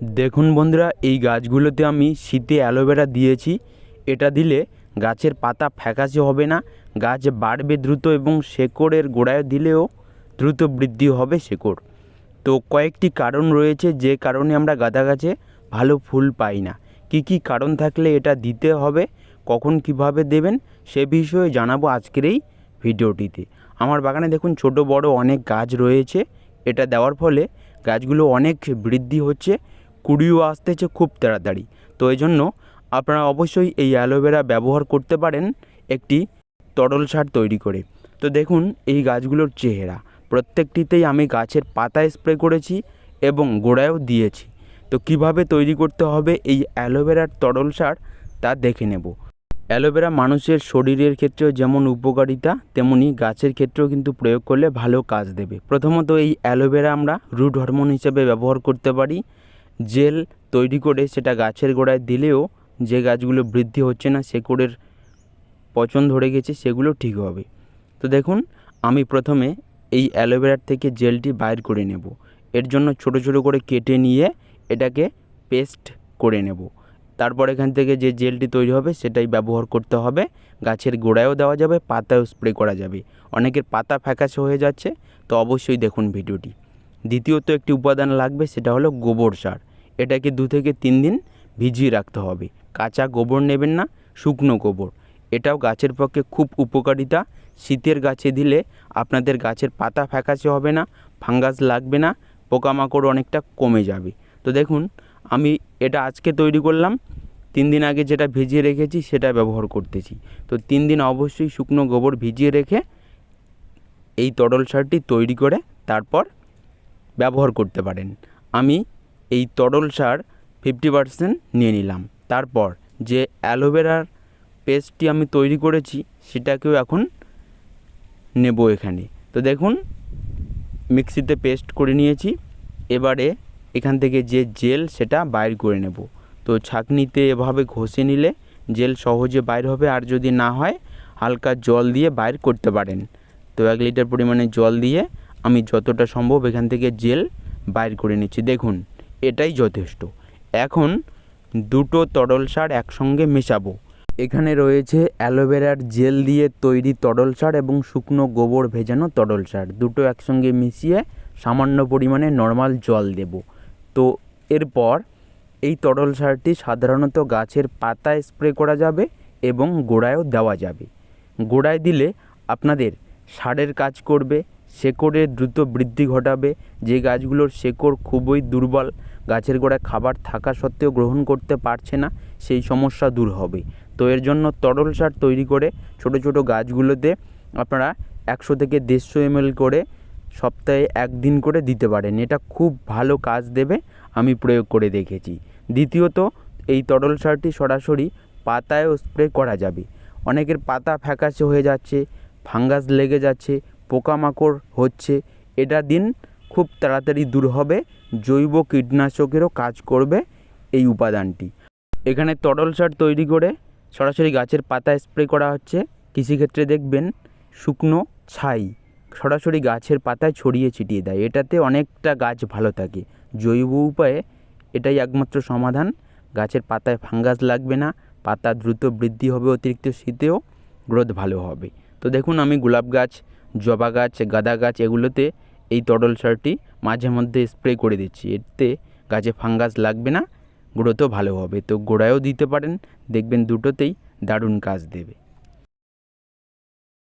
দেখুন বন্ধুরা, এই গাছগুলোতে আমি শীতে অ্যালোভেরা দিয়েছি। এটা দিলে গাছের পাতা ফ্যাকাশে হবে না, গাছ বাড়বে দ্রুত এবং শেকড়ের গোড়ায় দিলেও দ্রুত বৃদ্ধি হবে শেকড়। তো কয়েকটি কারণ রয়েছে যে কারণে আমরা গাঁদা গাছে ভালো ফুল পাই না। কি কি কারণ থাকলে এটা দিতে হবে, কখন কীভাবে দেবেন সে বিষয়ে জানাব আজকের এই ভিডিওটিতে। আমার বাগানে দেখুন ছোট বড় অনেক গাছ রয়েছে, এটা দেওয়ার ফলে গাছগুলো অনেক বৃদ্ধি হচ্ছে। কুড়িও আসতেছে খুব তাড়াতাড়ি। তো এই জন্য আপনারা অবশ্যই এই অ্যালোভেরা ব্যবহার করতে পারেন একটি তরল সার তৈরি করে। তো দেখুন, এই গাছগুলোর চেহারা। প্রত্যেকটিতেই আমি গাছের পাতায় স্প্রে করেছি এবং গোড়ায়ও দিয়েছি। তো কীভাবে তৈরি করতে হবে এই অ্যালোভেরার তরল সার, তা দেখে নেব। অ্যালোভেরা মানুষের শরীরের ক্ষেত্রেও যেমন উপকারিতা, তেমনি গাছের ক্ষেত্রেও কিন্তু প্রয়োগ করলে ভালো কাজ দেবে। প্রথমত এই অ্যালোভেরা আমরা রুট হরমোন হিসেবে ব্যবহার করতে পারি। জেল তৈরি করে সেটা গাছের গোড়ায় দিলেও যে গাছগুলো বৃদ্ধি হচ্ছে না শেকড়ের পচন ধরে গেছে, সেগুলো ঠিক হবে। তো দেখুন, আমি প্রথমে এই অ্যালোভেরার থেকে জেলটি বাইর করে নেব। এর জন্য ছোট ছোট করে কেটে নিয়ে এটাকে পেস্ট করে নেব। তারপর এখান থেকে যে জেলটি তৈরি হবে, সেটাই ব্যবহার করতে হবে। গাছের গোড়ায়ও দেওয়া যাবে, পাতায়ও স্প্রে করা যাবে। অনেকের পাতা ফ্যাকাশে হয়ে যাচ্ছে, তো অবশ্যই দেখুন ভিডিওটি। দ্বিতীয়ত একটি উপাদান লাগবে, সেটা হলো গোবর সার। এটাকে দু থেকে তিন দিন ভিজিয়ে রাখতে হবে। কাঁচা গোবর নেবেন না, শুকনো গোবর। এটাও গাছের পক্ষে খুব উপকারিতা। শীতের গাছে দিলে আপনাদের গাছের পাতা ফ্যাকাশে হবে না, ফাঙ্গাস লাগবে না, পোকামাকড় অনেকটা কমে যাবে। তো দেখুন, আমি এটা আজকে তৈরি করলাম। তিন দিন আগে যেটা ভিজিয়ে রেখেছি সেটা ব্যবহার করতেছি। তো তিন দিন অবশ্যই শুকনো গোবর ভিজিয়ে রেখে এই তরল সারটি তৈরি করে তারপর ব্যবহার করতে পারেন। আমি এই তরল সার ফিফটি পার্সেন্ট নিয়ে নিলাম। তারপর যে অ্যালোভেরার পেস্টটি আমি তৈরি করেছি, সেটাকেও এখন নেব এখানে। তো দেখুন, মিক্সিতে পেস্ট করে নিয়েছি। এবারে এখান থেকে যে জেল, সেটা বাইর করে নেব। তো ছাঁকনিতে এভাবে ঘষে নিলে জেল সহজে বাইর হবে, আর যদি না হয়, হালকা জল দিয়ে বাইর করতে পারেন। তো এক লিটার পরিমাণে জল দিয়ে আমি যতটা সম্ভব এখান থেকে জেল বাইর করে নিচ্ছি। দেখুন এটাই যথেষ্ট। এখন দুটো তরল সার একসঙ্গে মেশাবো। এখানে রয়েছে অ্যালোভেরার জেল দিয়ে তৈরি তরল সার এবং শুকনো গোবর ভেজানো তরল সার। দুটো একসঙ্গে মিশিয়ে সামান্য পরিমাণে নর্মাল জল দেব। তো এরপর এই তরল সারটি সাধারণত গাছের পাতায় স্প্রে করা যাবে এবং গোড়ায়ও দেওয়া যাবে। গোড়ায় দিলে আপনাদের সারের কাজ করবে শেকড়ের দ্রুত বৃদ্ধি ঘটাবে। যে গাছগুলোর শেকড় খুবই দুর্বল, গাছের গোড়ায় খাবার থাকা সত্ত্বেও গ্রহণ করতে পারছে না, সেই সমস্যা দূর হবে। তো এর জন্য তরল সার তৈরি করে ছোট ছোট গাছগুলোতে আপনারা একশো থেকে দেড়শো এমএল করে সপ্তাহে একদিন করে দিতে পারেন। এটা খুব ভালো কাজ দেবে, আমি প্রয়োগ করে দেখেছি। দ্বিতীয়ত, এই তরল সারটি সরাসরি পাতায়ও স্প্রে করা যাবে। অনেকের পাতা ফ্যাকাশে হয়ে যাচ্ছে, ফাঙ্গাস লেগে যাচ্ছে পোকামাকড় হচ্ছে, এটা দিন খুব তাড়াতাড়ি দূর হবে, জৈব কীটনাশকেরও কাজ করবে এই উপাদানটি। এখানে তরল সার তৈরি করে সরাসরি গাছের পাতায় স্প্রে করা হচ্ছে। কৃষিক্ষেত্রে দেখবেন শুকনো ছাই সরাসরি গাছের পাতায় ছড়িয়ে ছিটিয়ে দেয়। এটাতে অনেকটা গাছ ভালো থাকে। জৈব উপায়ে এটাই একমাত্র সমাধান। গাছের পাতায় ফাঙ্গাস লাগবে না, পাতা দ্রুত বৃদ্ধি হবে, অতিরিক্ত শীতেও গ্রোথ ভালো হবে। তো দেখুন আমি গোলাপ গাছ, জবা গাছ, গাঁদা গাছ এগুলোতে এই তরল সারটি মাঝে মধ্যে স্প্রে করে দিচ্ছি। এতে গাছে ফাঙ্গাস লাগবে না গোড়াতেও ভালো হবে। তো গোড়ায়ও দিতে পারেন, দেখবেন দুটোতেই দারুণ কাজ দেবে।